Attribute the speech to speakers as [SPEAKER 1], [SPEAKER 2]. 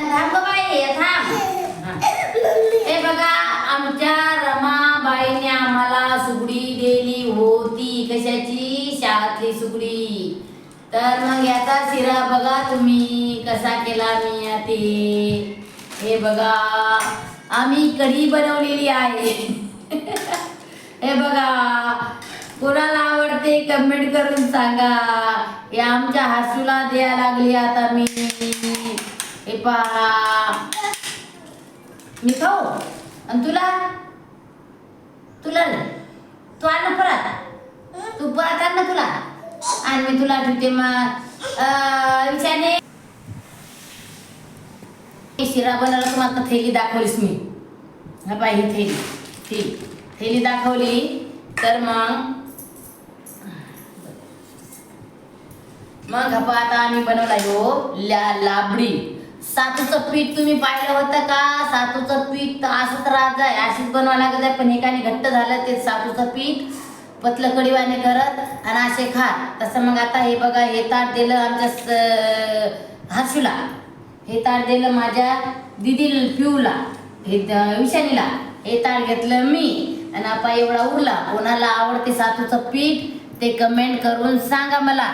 [SPEAKER 1] थांब हे थांब. हे. बघा आमच्या रमाबाईने आम्हाला सुगडी दिली होती. कशाची? शाळातली सुगडी. तर मग याचा शिरा बघा तुम्ही कसा केला मी ते. हे बघा आम्ही कढी बनवलेली आहे. हे बघा कोणाला आवडते कमेंट करून सांगा. हे आमच्या हासूला द्या लागली आता मी. हे पहा मी खाऊ? आणि तुला? तुला नाही. तू आण ना परत. तू परत आण ना तुला. आणि मी तुला ठेवते मग. अं, विचारणे. शिरा बनवला तुम्हाला थैली दाखवलीस मी. हा पाय ही थैली. थैली. थैली दाखवली. तर मग? मग हपा आता आम्ही बनवला हो. ल्या लाबडी. सातूचं पीठ तुम्ही पाहिलं होतं का? सातूचं पीठ तर असंच राहत जाय. अशीच बनवायला लागत आहे पण एकाने घट्ट झालं ते सातूचं पीठ. पतलं कडीवाने करत आणि असे खा. तसं मग आता हे बघा हे ताट दिलं आमच्या हसूला हासूला हे ताट दिलं माझ्या दिदी पिऊला हे द- विशालीला. हे ताट घेतलं मी आणि आपा एवढा उरला. कोणाला आवडते सातूचं पीठ ते कमेंट करून सांगा मला.